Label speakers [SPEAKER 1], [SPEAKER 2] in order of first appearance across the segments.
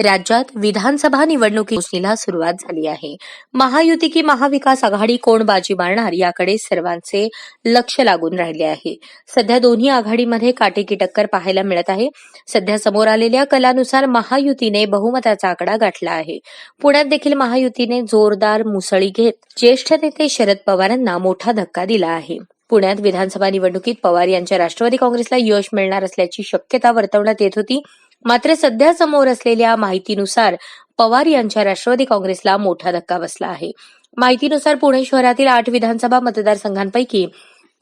[SPEAKER 1] राज्यात विधानसभा निवडणुकीला सुरुवात झाली आहे. महायुती की महाविकास आघाडी कोण बाजी मारणार याकडे सर्वांचे लक्ष लागून राहिले आहे. सध्या दोन्ही आघाडीमध्ये काटेकी टक्कर पाहायला मिळत आहे. सध्या समोर आलेल्या कलानुसार महायुतीने बहुमताचा आकडा गाठला आहे. पुण्यात देखील महायुतीने जोरदार मुसळी घेत ज्येष्ठ नेते शरद पवारांना मोठा धक्का दिला आहे. पुण्यात विधानसभा निवडणुकीत पवार यांच्या राष्ट्रवादी काँग्रेसला यश मिळणार असल्याची शक्यता वर्तवण्यात येत होती. मात्र सध्या समोर असलेल्या माहितीनुसार पवार यांच्या राष्ट्रवादी काँग्रेसला मोठा धक्का बसला आहे. माहितीनुसार पुणे शहरातील आठ विधानसभा मतदारसंघांपैकी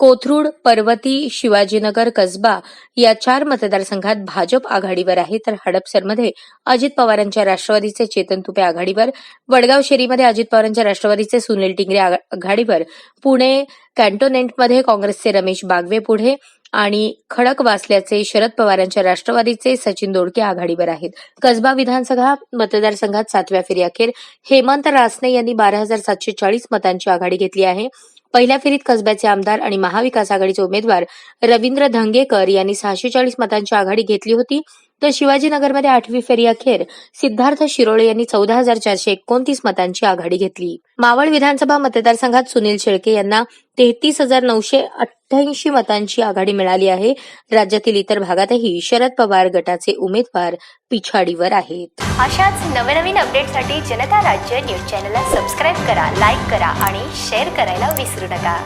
[SPEAKER 1] कोथरूड पर्वती शिवाजीनगर कसबा या चार मतदारसंघात भाजप आघाडीवर आहे. तर हडपसरमध्ये अजित पवारांच्या राष्ट्रवादीचे चेतन तुपे आघाडीवर वडगाव शेरीमध्ये अजित पवारांच्या राष्ट्रवादीचे सुनील टिंगरे आघा- आघाडीवर पुणे कॅन्टोनेंटमध्ये काँग्रेसचे रमेश बागवे पुढे आणि खडक वासल्याचे शरद पवारांच्या राष्ट्रवादीचे सचिन दोडके आघाडीवर आहेत. कसबा विधानसभा मतदारसंघात सातव्या फेरीअखेर हेमंत रासने यांनी बारा हजार सातशे चाळीस मतांची आघाडी घेतली आहे. पहिल्या फेरीत कसब्याचे आमदार आणि महाविकास आघाडीचे उमेदवार रवींद्र धंगेकर यांनी सहाशे चाळीस मतांची आघाडी घेतली होती. तर शिवाजीनगरमध्ये आठवी फेरी अखेर सिद्धार्थ शिरोळे यांनी चौदा हजार चारशे एकोणतीस मतांची आघाडी घेतली. मावळ विधानसभा मतदारसंघात सुनील शेळके यांना तेहतीस हजार नऊशे अठ्ठ्याऐंशी मतांची आघाडी मिळाली आहे. राज्यातील इतर भागातही शरद पवार गटाचे उमेदवार पिछाडीवर आहेत.
[SPEAKER 2] अशाच नवनवीन अपडेटसाठी जनता राज्य न्यूज चॅनलला सबस्क्राईब करा लाईक करा आणि शेअर करायला विसरू नका.